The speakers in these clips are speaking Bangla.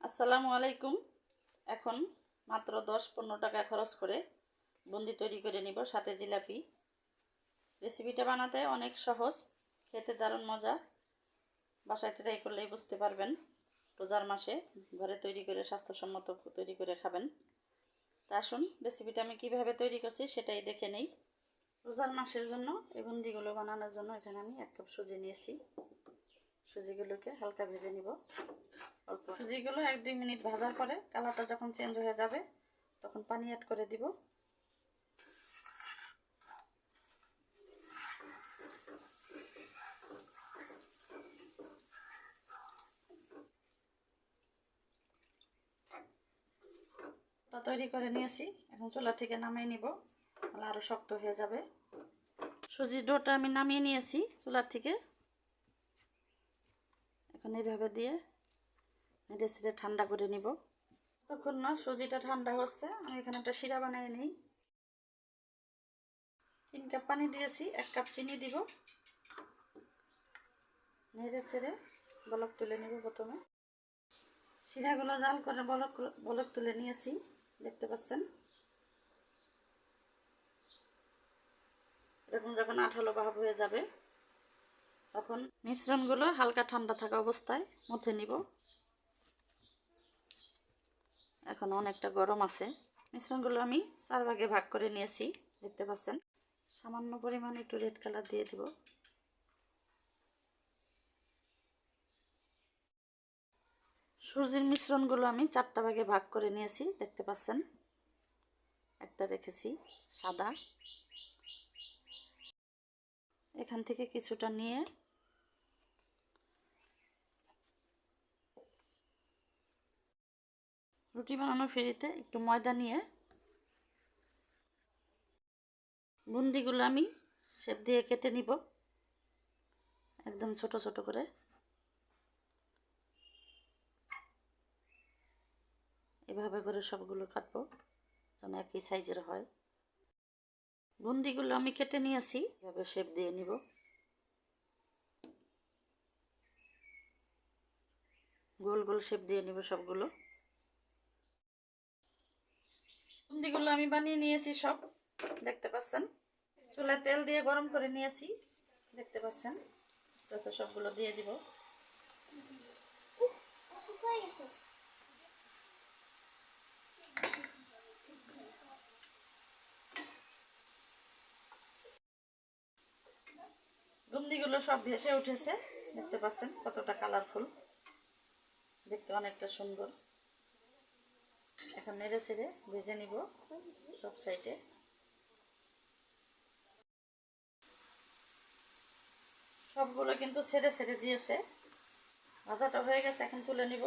আসসালামু আলাইকুম। এখন মাত্র দশ পনেরো টাকা খরচ করে বুন্দি তৈরি করে নিব সাথে জিলাপি। রেসিপিটা বানাতে অনেক সহজ, খেতে দারুণ মজা। বাসায় ট্রাই করলেই বুঝতে পারবেন, রোজার মাসে ঘরে তৈরি করে স্বাস্থ্যসম্মত তৈরি করে খাবেন। তা আসুন রেসিপিটা আমি কীভাবে তৈরি করছি সেটাই দেখে নেই। রোজার মাসের জন্য এই বুন্দিগুলো বানানোর জন্য এখানে আমি এক কাপ সুজি নিয়েছি। সুজিগুলোকে হালকা ভেজে নিব। অল্প। সুজিগুলো এক দুই মিনিট ভাজার পরে কালারটা যখন চেঞ্জ হয়ে যাবে, তখন পানি অ্যাড করে দিব। তা তৈরি করে নিয়েছি। এখন চুলা থেকে নামিয়ে নিব, তাহলে আরও শক্ত হয়ে যাবে। সুজির ডোটা আমি নামিয়ে নিয়েছি চুলার থেকে। এখন এইভাবে দিয়ে নেড়ে সিটে ঠান্ডা করে নিব। তখন না সুজিটা ঠান্ডা হচ্ছে, আমি এখানে একটা শিরা বানিয়ে নিই। তিন কাপ পানি দিয়েছি, এক কাপ চিনি দিব। নেড়ে চেড়ে বলক তুলে নিব প্রথমে। শিরাগুলো জাল করে বলক বলক তুলে নিয়েছি, দেখতে পাচ্ছেন? এরকম যখন আঠালো ভাব হয়ে যাবে তখন মিশ্রণগুলো হালকা ঠান্ডা থাকা অবস্থায় মধ্যে নিব। এখন অনেকটা গরম আছে। মিশ্রণগুলো আমি চার ভাগে ভাগ করে নিয়েছি, দেখতে পাচ্ছেন। সামান্য পরিমাণ একটু রেড কালার দিয়ে দিব। সূর্যের মিশ্রণগুলো আমি চারটা ভাগে ভাগ করে নিয়েছি, দেখতে পাচ্ছেন। একটা রেখেছি সাদা। এখান থেকে কিছুটা নিয়ে রুটি বানানোর ফিরিতে একটু ময়দা নিয়ে বুন্দিগুলো আমি শেপ দিয়ে কেটে নিব। একদম ছোট ছোট করে। এভাবে করে সবগুলো কাটবো যেন একই সাইজের হয়। বুন্দিগুলো আমি কেটে নিয়েছি, এভাবে শেপ দিয়ে নিব। গোল গোল শেপ দিয়ে নিব সবগুলো। বুন্দিগুলো আমি বানিয়ে নিয়েছি সব, দেখতে পাচ্ছেন? চুলায় তেল দিয়ে গরম করে নিয়েছি, দেখতে পাচ্ছেন? আস্তে আস্তে সবগুলো দিয়ে দিব। বুন্দিগুলো সব ভেসে উঠেছে, দেখতে পাচ্ছেন কতটা কালারফুল দেখতে অনেকটা সুন্দর। এখন নেড়ে ছেড়ে ভেজে নিব সব সাইডে। সবগুলো কিন্তু ছেড়ে ছেড়ে দিয়েছে। ভাজাটা হয়ে গেছে, এখন তুলে নিব।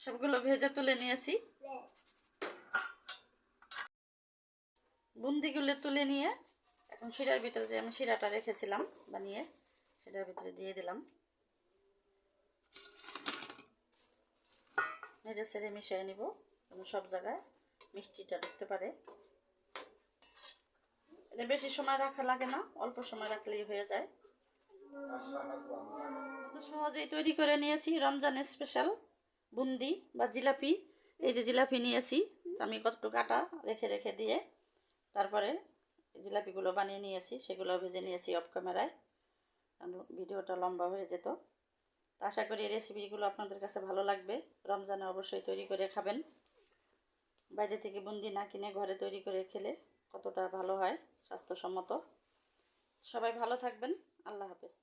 সবগুলো ভেজে তুলে নিয়েছি। বুন্দিগুলো তুলে নিয়ে এখন শিরার ভিতরে যে আমি শিরাটা রেখেছিলাম বানিয়ে, সেটার ভিতরে দিয়ে দিলাম। নেড়ে সেড়ে মিশিয়ে নিব যেন সব জায়গায় মিষ্টিটা ঢুকতে পারে। বেশি সময় রাখা লাগে না, অল্প সময় রাখলেই হয়ে যায়। সহজেই তৈরি করে নিয়েছি রমজানের স্পেশাল বুন্দি বা জিলাপি। এই যে জিলাপি নিয়েছি আমি কতটুকু কাটা রেখে রেখে দিয়ে তারপরে জিলাপিগুলো বানিয়ে নিয়েছি, সেগুলো ভেজে নিয়েছি অফ ক্যামেরায় ভিডিওটা লম্বা হয়ে যেত। তো আশা করি এই রেসিপিগুলো আপনাদের কাছে ভালো লাগবে। রমজানে অবশ্যই তৈরি করে খাবেন। বাইরে থেকে বুন্দি না কিনে ঘরে তৈরি করে খেলে কতটা ভালো হয়, স্বাস্থ্যসম্মত। সবাই ভালো থাকবেন। আল্লাহ হাফেজ।